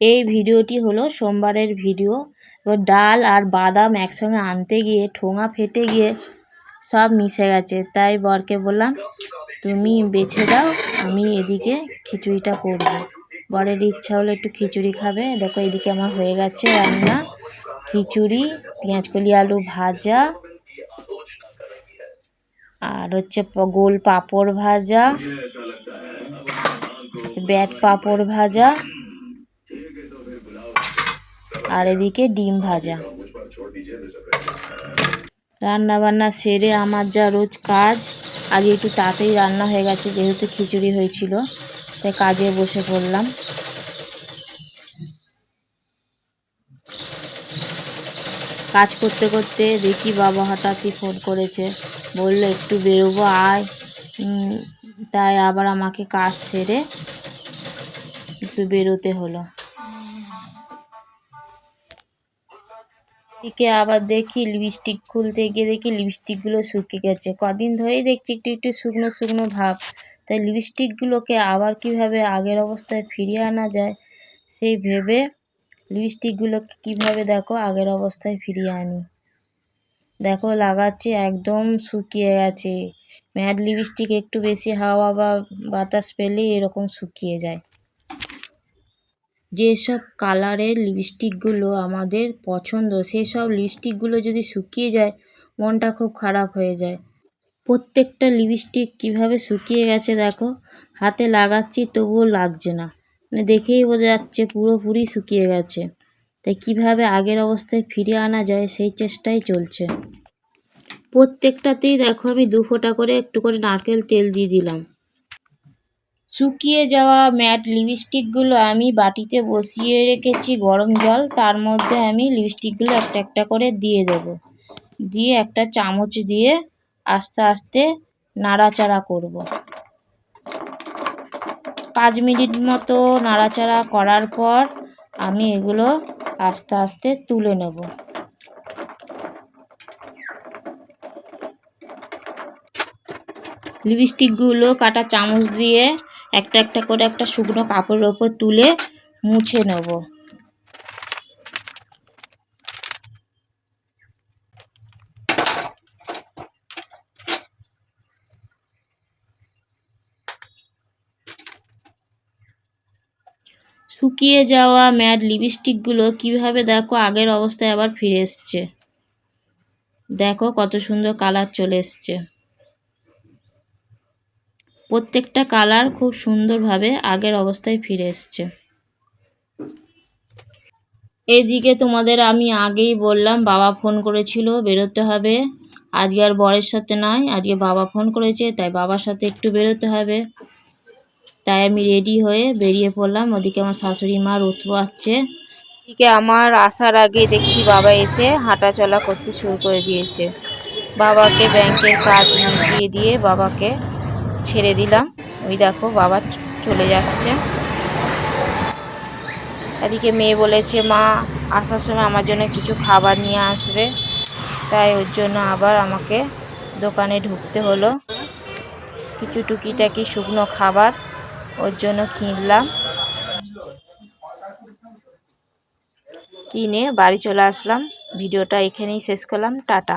এই ভিডিওটি হলো সোমবারের ভিডিও। এবার ডাল আর বাদাম একসঙ্গে আনতে গিয়ে, ঠোঙা ফেটে গিয়ে সব মিশে গেছে। তাই বরকে বললাম, তুমি বেছে দাও, আমি এদিকে খিচুড়িটা করব। বরের ইচ্ছা হলো একটু খিচুড়ি খাবে। দেখো এদিকে আমার হয়ে গেছে রান্না। খিচুড়ি, পেঁয়াজকলি আলু ভাজা আর হচ্ছে গোল পাঁপড় ভাজা, ব্যাট পাঁপড় ভাজা আর এদিকে ডিম ভাজা। রান্না বান্না সেরে আমার যা রোজ কাজ আজ একটু তাড়াতাড়ি রান্না হয়ে গেছে, যেহেতু খিচুড়ি হয়েছিল, তাই কাজে বসে পড়লাম। কাজ করতে করতে দেখি বাবা হঠাৎই ফোন করেছে, বলল, একটু বেরোবো, আয়। তাই আবার আমাকে কাজ সেরে একটু বেরোতে হলো। এদিকে আবার দেখি লিপস্টিক খুলতে গিয়ে দেখি লিপস্টিকগুলো শুকিয়ে গেছে। কদিন ধরেই দেখছি একটু একটু শুকনো শুকনো ভাব। তাই লিপস্টিকগুলোকে আবার কীভাবে আগের অবস্থায় ফিরিয়ে আনা যায়, সেই ভেবে লিপস্টিকগুলোকে কীভাবে দেখো আগের অবস্থায় ফিরিয়ে আনি। দেখো লাগাচ্ছি, একদম শুকিয়ে গেছে। ম্যাট লিপস্টিক একটু বেশি হাওয়া বা বাতাস পেলেই এরকম শুকিয়ে যায়। যেসব কালারের লিপস্টিকগুলো আমাদের পছন্দ, সেসব লিপস্টিকগুলো যদি শুকিয়ে যায়, মনটা খুব খারাপ হয়ে যায়। প্রত্যেকটা লিপস্টিক কীভাবে শুকিয়ে গেছে দেখো, হাতে লাগাচ্ছি তবুও লাগছে না। মানে দেখেই বোঝা যাচ্ছে পুরোপুরি শুকিয়ে গেছে। তাই কীভাবে আগের অবস্থায় ফিরিয়ে আনা যায় সেই চেষ্টাই চলছে। প্রত্যেকটাতেই দেখো আমি দু ফোঁটা করে একটু করে নারকেল তেল দিয়ে দিলাম। শুকিয়ে যাওয়া ম্যাট লিপস্টিকগুলো আমি বাটিতে বসিয়ে রেখেছি গরম জল। তার মধ্যে আমি লিপস্টিকগুলো একটা একটা করে দিয়ে দেবো। দিয়ে একটা চামচ দিয়ে আস্তে আস্তে নাড়াচাড়া করব। পাঁচ মিনিট মতো নাড়াচাড়া করার পর আমি এগুলো আস্তে আস্তে তুলে নেব। লিপস্টিকগুলো কাটা চামচ দিয়ে একটা একটা করে একটা শুকনো কাপড়ের ওপর তুলে মুছে নেব। শুকিয়ে যাওয়া ম্যাট লিপস্টিকগুলো কীভাবে দেখো আগের অবস্থায় আবার ফিরে এসছে। দেখো কত সুন্দর কালার চলে এসছে। প্রত্যেকটা কালার খুব সুন্দরভাবে আগের অবস্থায় ফিরে এসছে। এদিকে তোমাদের আমি আগেই বললাম, বাবা ফোন করেছিল, বেরোতে হবে। আজকে আর বরের সাথে নয় আজকে বাবা ফোন করেছে, তাই বাবার সাথে একটু বেরোতে হবে। তাই আমি রেডি হয়ে বেরিয়ে পড়লাম, ওদিকে আমার শাশুড়ি মা রোদ পোয়াচ্ছে এদিকে আমার আসার আগে দেখছি বাবা এসে হাঁটা চলা করতে শুরু করে দিয়েছে। বাবাকে ব্যাংকের কাজ দিয়ে দিয়ে বাবাকে ছেড়ে দিলাম। ওই দেখো, বাবা চলে যাচ্ছে। এদিকে মেয়ে বলেছে, মা, আসার সময় আমার জন্য কিছু খাবার নিয়ে আসবে। তাই ওর জন্য আবার আমাকে দোকানে ঢুকতে হলো। কিছু টুকিটাকি শুকনো খাবার ওর জন্য কিনলাম। কিনে বাড়ি চলে আসলাম। ভিডিওটা এখানেই শেষ করলাম। টাটা।